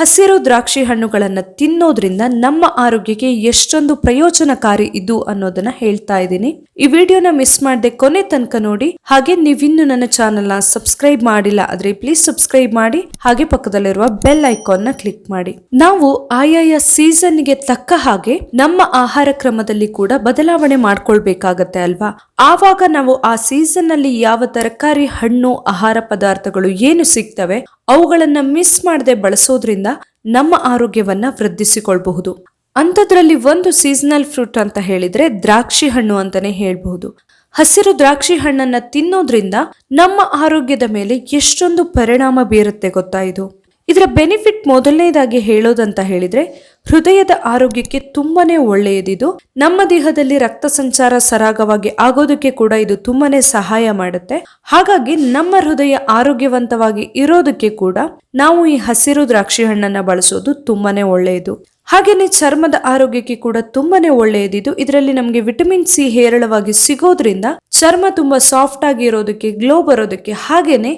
ಹಸಿರು ದ್ರಾಕ್ಷಿ ಹಣ್ಣುಗಳನ್ನು ತಿನ್ನೋದ್ರಿಂದ ನಮ್ಮ ಆರೋಗ್ಯಕ್ಕೆ ಎಷ್ಟೊಂದು ಪ್ರಯೋಜನಕಾರಿ ಇದು ಅನ್ನೋದನ್ನ ಹೇಳ್ತಾ ಇದ್ದೀನಿ. ಈ ವಿಡಿಯೋನ ಮಿಸ್ ಮಾಡದೆ ಕೊನೆ ತನಕ ನೋಡಿ. ಹಾಗೆ ನೀವಿನ್ನು ನನ್ನ ಚಾನೆಲ್ನ ಸಬ್ಸ್ಕ್ರೈಬ್ ಮಾಡಿಲ್ಲ ಆದ್ರೆ ಪ್ಲೀಸ್ ಸಬ್ಸ್ಕ್ರೈಬ್ ಮಾಡಿ. ಹಾಗೆ ಪಕ್ಕದಲ್ಲಿರುವ ಬೆಲ್ ಐಕಾನ್ನ ಕ್ಲಿಕ್ ಮಾಡಿ. ನಾವು ಆಯಾಯ ಸೀಸನ್ಗೆ ತಕ್ಕ ಹಾಗೆ ನಮ್ಮ ಆಹಾರ ಕ್ರಮದಲ್ಲಿ ಕೂಡ ಬದಲಾವಣೆ ಮಾಡ್ಕೊಳ್ಬೇಕಾಗತ್ತೆ ಅಲ್ವಾ? ಆವಾಗ ನಾವು ಆ ಸೀಸನ್ನಲ್ಲಿ ಯಾವ ತರಕಾರಿ, ಹಣ್ಣು, ಆಹಾರ ಪದಾರ್ಥಗಳು ಏನು ಸಿಗ್ತವೆ ಅವುಗಳನ್ನ ಮಿಸ್ ಮಾಡದೆ ಬಳಸೋದ್ರಿಂದ ನಮ್ಮ ಆರೋಗ್ಯವನ್ನ ವೃದ್ಧಿಸಿಕೊಳ್ಬಹುದು. ಅಂಥದ್ರಲ್ಲಿ ಒಂದು ಸೀಸನಲ್ ಫ್ರೂಟ್ ಅಂತ ಹೇಳಿದ್ರೆ ದ್ರಾಕ್ಷಿ ಹಣ್ಣು ಅಂತಾನೆ ಹೇಳ್ಬಹುದು. ಹಸಿರು ದ್ರಾಕ್ಷಿ ಹಣ್ಣನ್ನ ತಿನ್ನೋದ್ರಿಂದ ನಮ್ಮ ಆರೋಗ್ಯದ ಮೇಲೆ ಎಷ್ಟೊಂದು ಪರಿಣಾಮ ಬೀರುತ್ತೆ ಗೊತ್ತಾ ಇದು? ಇದರ ಬೆನಿಫಿಟ್ ಮೊದಲನೇದಾಗಿ ಹೇಳೋದಂತ ಹೇಳಿದ್ರೆ, ಹೃದಯದ ಆರೋಗ್ಯಕ್ಕೆ ತುಂಬಾನೇ ಒಳ್ಳೆಯದಿದು. ನಮ್ಮ ದೇಹದಲ್ಲಿ ರಕ್ತ ಸಂಚಾರ ಸರಾಗವಾಗಿ ಆಗೋದಕ್ಕೆ ಕೂಡ ಇದು ತುಂಬಾನೇ ಸಹಾಯ ಮಾಡುತ್ತೆ. ಹಾಗಾಗಿ ನಮ್ಮ ಹೃದಯ ಆರೋಗ್ಯವಂತವಾಗಿ ಇರೋದಕ್ಕೆ ಕೂಡ ನಾವು ಈ ಹಸಿರು ದ್ರಾಕ್ಷಿ ಹಣ್ಣನ್ನ ಬಳಸೋದು ತುಂಬಾನೇ ಒಳ್ಳೆಯದು. ಹಾಗೇನೆ ಚರ್ಮದ ಆರೋಗ್ಯಕ್ಕೆ ಕೂಡ ತುಂಬಾನೇ ಒಳ್ಳೆಯದಿದು. ಇದರಲ್ಲಿ ನಮಗೆ ವಿಟಮಿನ್ ಸಿ ಹೇರಳವಾಗಿ ಸಿಗೋದ್ರಿಂದ ಚರ್ಮ ತುಂಬಾ ಸಾಫ್ಟ್ ಆಗಿ ಇರೋದಕ್ಕೆ ಗ್ಲೋ ಬರೋದಕ್ಕೆ ಹಾಗೇನೆ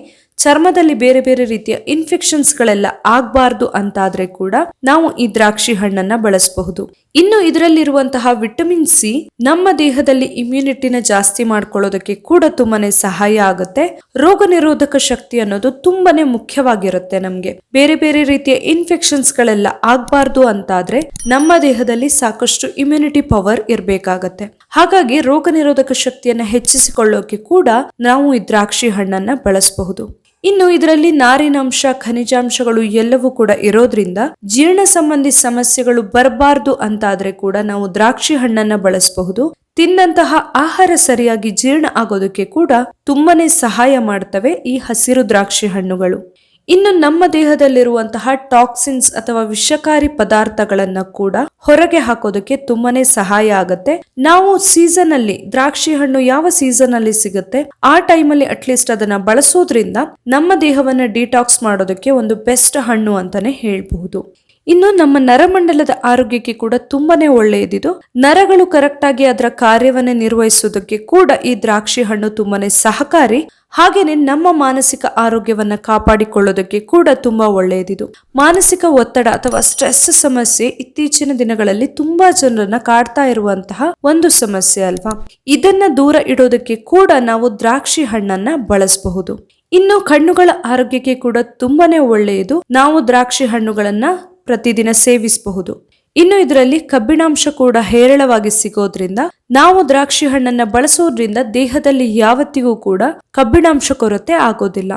ಚರ್ಮದಲ್ಲಿ ಬೇರೆ ಬೇರೆ ರೀತಿಯ ಇನ್ಫೆಕ್ಷನ್ಸ್ ಗಳೆಲ್ಲ ಆಗ್ಬಾರ್ದು ಅಂತಾದ್ರೆ ಕೂಡ ನಾವು ಈ ದ್ರಾಕ್ಷಿ ಹಣ್ಣನ್ನ ಬಳಸಬಹುದು. ಇನ್ನು ಇದರಲ್ಲಿರುವಂತಹ ವಿಟಮಿನ್ ಸಿ ನಮ್ಮ ದೇಹದಲ್ಲಿ ಇಮ್ಯುನಿಟಿನ ಜಾಸ್ತಿ ಮಾಡ್ಕೊಳ್ಳೋದಕ್ಕೆ ಕೂಡ ತುಂಬಾನೇ ಸಹಾಯ ಆಗುತ್ತೆ. ರೋಗ ನಿರೋಧಕ ಶಕ್ತಿ ಅನ್ನೋದು ತುಂಬಾನೇ ಮುಖ್ಯವಾಗಿರುತ್ತೆ ನಮ್ಗೆ. ಬೇರೆ ಬೇರೆ ರೀತಿಯ ಇನ್ಫೆಕ್ಷನ್ಸ್ ಗಳೆಲ್ಲ ಆಗ್ಬಾರ್ದು ಅಂತಾದ್ರೆ ನಮ್ಮ ದೇಹದಲ್ಲಿ ಸಾಕಷ್ಟು ಇಮ್ಯುನಿಟಿ ಪವರ್ ಇರಬೇಕಾಗತ್ತೆ. ಹಾಗಾಗಿ ರೋಗ ನಿರೋಧಕ ಶಕ್ತಿಯನ್ನ ಹೆಚ್ಚಿಸಿಕೊಳ್ಳೋಕೆ ಕೂಡ ನಾವು ಈ ದ್ರಾಕ್ಷಿ ಹಣ್ಣನ್ನ ಬಳಸಬಹುದು. ಇನ್ನು ಇದರಲ್ಲಿ ನಾರಿನಾಂಶ ಖನಿಜಾಂಶಗಳು ಎಲ್ಲವೂ ಕೂಡ ಇರೋದ್ರಿಂದ ಜೀರ್ಣ ಸಂಬಂಧಿ ಸಮಸ್ಯೆಗಳು ಬರಬಾರ್ದು ಅಂತಾದ್ರೆ ಕೂಡ ನಾವು ದ್ರಾಕ್ಷಿ ಹಣ್ಣನ್ನ ಬಳಸಬಹುದು. ತಿಂದಂತಹ ಆಹಾರ ಸರಿಯಾಗಿ ಜೀರ್ಣ ಆಗೋದಕ್ಕೆ ಕೂಡ ತುಂಬಾನೇ ಸಹಾಯ ಮಾಡ್ತವೆ ಈ ಹಸಿರು ದ್ರಾಕ್ಷಿ ಹಣ್ಣುಗಳು. ಇನ್ನು ನಮ್ಮ ದೇಹದಲ್ಲಿರುವಂತಹ ಟಾಕ್ಸಿನ್ಸ್ ಅಥವಾ ವಿಷಕಾರಿ ಪದಾರ್ಥಗಳನ್ನ ಕೂಡ ಹೊರಗೆ ಹಾಕೋದಕ್ಕೆ ತುಂಬಾನೇ ಸಹಾಯ ಆಗತ್ತೆ. ನಾವು ಸೀಸನ್ ಅಲ್ಲಿ ದ್ರಾಕ್ಷಿ ಹಣ್ಣು ಯಾವ ಸೀಸನ್ ಅಲ್ಲಿ ಸಿಗುತ್ತೆ, ಆ ಟೈಮಲ್ಲಿ ಅಟ್ಲೀಸ್ಟ್ ಅದನ್ನ ಬಳಸೋದ್ರಿಂದ ನಮ್ಮ ದೇಹವನ್ನ ಡಿಟಾಕ್ಸ್ ಮಾಡೋದಕ್ಕೆ ಒಂದು ಬೆಸ್ಟ್ ಹಣ್ಣು ಅಂತಾನೆ ಹೇಳಬಹುದು. ಇನ್ನು ನಮ್ಮ ನರಮಂಡಲದ ಆರೋಗ್ಯಕ್ಕೆ ಕೂಡ ತುಂಬಾನೇ ಒಳ್ಳೆಯದಿದು. ನರಗಳು ಕರೆಕ್ಟ್ ಆಗಿ ಅದರ ಕಾರ್ಯವನ್ನ ನಿರ್ವಹಿಸೋದಕ್ಕೆ ಕೂಡ ಈ ದ್ರಾಕ್ಷಿ ಹಣ್ಣು ತುಂಬಾನೇ ಸಹಕಾರಿ. ಹಾಗೇನೆ ನಮ್ಮ ಮಾನಸಿಕ ಆರೋಗ್ಯವನ್ನ ಕಾಪಾಡಿಕೊಳ್ಳೋದಕ್ಕೆ ಕೂಡ ತುಂಬಾ ಒಳ್ಳೆಯದಿದು. ಮಾನಸಿಕ ಒತ್ತಡ ಅಥವಾ ಸ್ಟ್ರೆಸ್ ಸಮಸ್ಯೆ ಇತ್ತೀಚಿನ ದಿನಗಳಲ್ಲಿ ತುಂಬಾ ಜನರನ್ನ ಕಾಡ್ತಾ ಇರುವಂತಹ ಒಂದು ಸಮಸ್ಯೆ ಅಲ್ವಾ? ಇದನ್ನ ದೂರ ಇಡೋದಕ್ಕೆ ಕೂಡ ನಾವು ದ್ರಾಕ್ಷಿ ಹಣ್ಣನ್ನ ಬಳಸಬಹುದು. ಇನ್ನು ಕಣ್ಣುಗಳ ಆರೋಗ್ಯಕ್ಕೆ ಕೂಡ ತುಂಬಾನೇ ಒಳ್ಳೆಯದು. ನಾವು ದ್ರಾಕ್ಷಿ ಹಣ್ಣುಗಳನ್ನ ಪ್ರತಿದಿನ ಸೇವಿಸಬಹುದು. ಇನ್ನು ಇದರಲ್ಲಿ ಕಬ್ಬಿಣಾಂಶ ಕೂಡ ಹೇರಳವಾಗಿ ಸಿಗೋದ್ರಿಂದ, ನಾವು ದ್ರಾಕ್ಷಿ ಹಣ್ಣನ್ನ ಬಳಸೋದ್ರಿಂದ ದೇಹದಲ್ಲಿ ಯಾವತ್ತಿಗೂ ಕೂಡ ಕಬ್ಬಿಣಾಂಶ ಕೊರತೆ ಆಗೋದಿಲ್ಲ.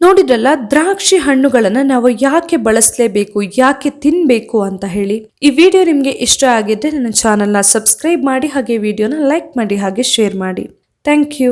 ನೋಡಿದ್ರಲ್ಲ, ದ್ರಾಕ್ಷಿ ಹಣ್ಣುಗಳನ್ನ ನಾವು ಯಾಕೆ ಬಳಸಲೇಬೇಕು, ಯಾಕೆ ತಿನ್ಬೇಕು ಅಂತ ಹೇಳಿ. ಈ ವಿಡಿಯೋ ನಿಮ್ಗೆ ಇಷ್ಟ ಆಗಿದ್ರೆ ನನ್ನ ಚಾನೆಲ್ನ ಸಬ್ಸ್ಕ್ರೈಬ್ ಮಾಡಿ, ಹಾಗೆ ವಿಡಿಯೋನ ಲೈಕ್ ಮಾಡಿ, ಹಾಗೆ ಶೇರ್ ಮಾಡಿ. Thank you.